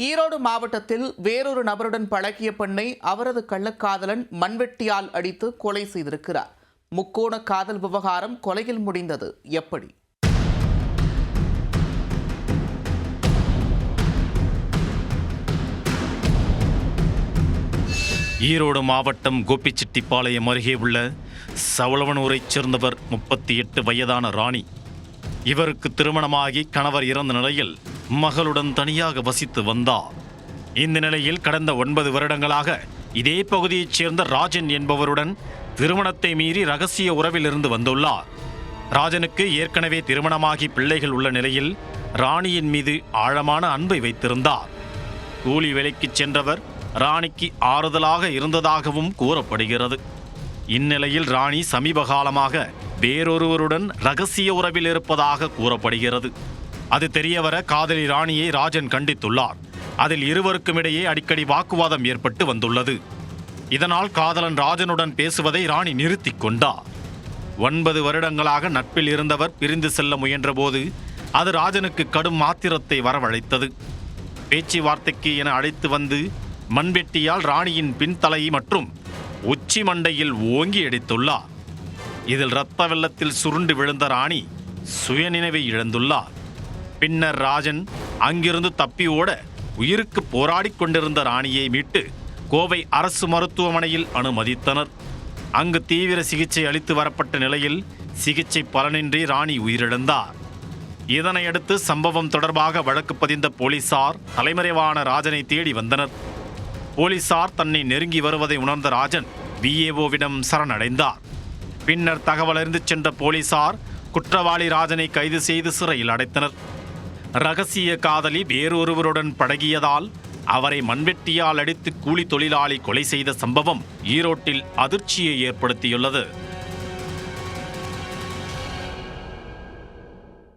ஈரோடு மாவட்டத்தில் வேறொரு நபருடன் பழகிய பெண்ணை அவரது கள்ளக்காதலன் மண்வெட்டியால் அடித்து கொலை செய்திருக்கிறார். முக்கோண காதல் விவகாரம் கொலையில் முடிந்தது. எப்படி? ஈரோடு மாவட்டம் கோபிச்செட்டிப்பாளையம் அருகே உள்ள சவளவனூரைச் சேர்ந்தவர் முப்பத்தி எட்டு வயதான ராணி. இவருக்கு திருமணமாகி கணவர் இறந்த நிலையில் மகளுடன் தனியாக வசித்து வந்தார். இந்த நிலையில் கடந்த ஒன்பது வருடங்களாக இதே பகுதியைச் சேர்ந்த ராஜன் என்பவருடன் திருமணத்தை மீறி ரகசிய உறவில் இருந்து வந்துள்ளார். ராஜனுக்கு ஏற்கனவே திருமணமாகி பிள்ளைகள் உள்ள நிலையில் ராணியின் மீது ஆழமான அன்பை வைத்திருந்தார். கூலி வேலைக்கு சென்றவர் ராணிக்கு ஆறுதலாக இருந்ததாகவும் கூறப்படுகிறது. இந்நிலையில் ராணி சமீப காலமாக வேறொருவருடன் ரகசிய உறவில் இருப்பதாக கூறப்படுகிறது. அது தெரியவர காதலி ராணியை ராஜன் கண்டித்துள்ளார். அதில் இருவருக்கும் இடையே அடிக்கடி வாக்குவாதம் ஏற்பட்டு வந்துள்ளது. இதனால் காதலன் ராஜனுடன் பேசுவதை ராணி நிறுத்திக் கொண்டார். ஒன்பது வருடங்களாக நட்பில் இருந்தவர் பிரிந்து செல்ல முயன்றபோது அது ராஜனுக்கு கடும் ஆத்திரத்தை வரவழைத்தது. பேச்சுவார்த்தைக்கு என அழைத்து வந்து மண்வெட்டியால் ராணியின் பின்தலை மற்றும் உச்சி மண்டையில் ஓங்கி அடித்துள்ளார். இதில் இரத்த வெள்ளத்தில் சுருண்டு விழுந்த ராணி சுயநினைவை இழந்துள்ளார். பின்னர் ராஜன் அங்கிருந்து தப்பி ஓட உயிருக்கு போராடி கொண்டிருந்த ராணியை மீட்டு கோவை அரசு மருத்துவமனையில் அனுமதித்தனர். அங்கு தீவிர சிகிச்சை அளித்து வரப்பட்ட நிலையில் சிகிச்சை பலனின்றி ராணி உயிரிழந்தார். இதனையடுத்து சம்பவம் தொடர்பாக வழக்கு பதிந்த போலீசார் தலைமறைவான ராஜனை தேடி வந்தனர். போலீசார் தன்னை நெருங்கி வருவதை உணர்ந்த ராஜன் விஏஓவிடம் சரணடைந்தார். பின்னர் தகவல் அறிந்து சென்ற போலீசார் குற்றவாளி ராஜனை கைது செய்து சிறையில் அடைத்தனர். ரகசிய காதலி வேறொருவருடன் பழகியதால் அவரை மண்வெட்டியால் அடித்து கூலி தொழிலாளி கொலை செய்த சம்பவம் ஈரோட்டில் அதிர்ச்சியை ஏற்படுத்தியுள்ளது.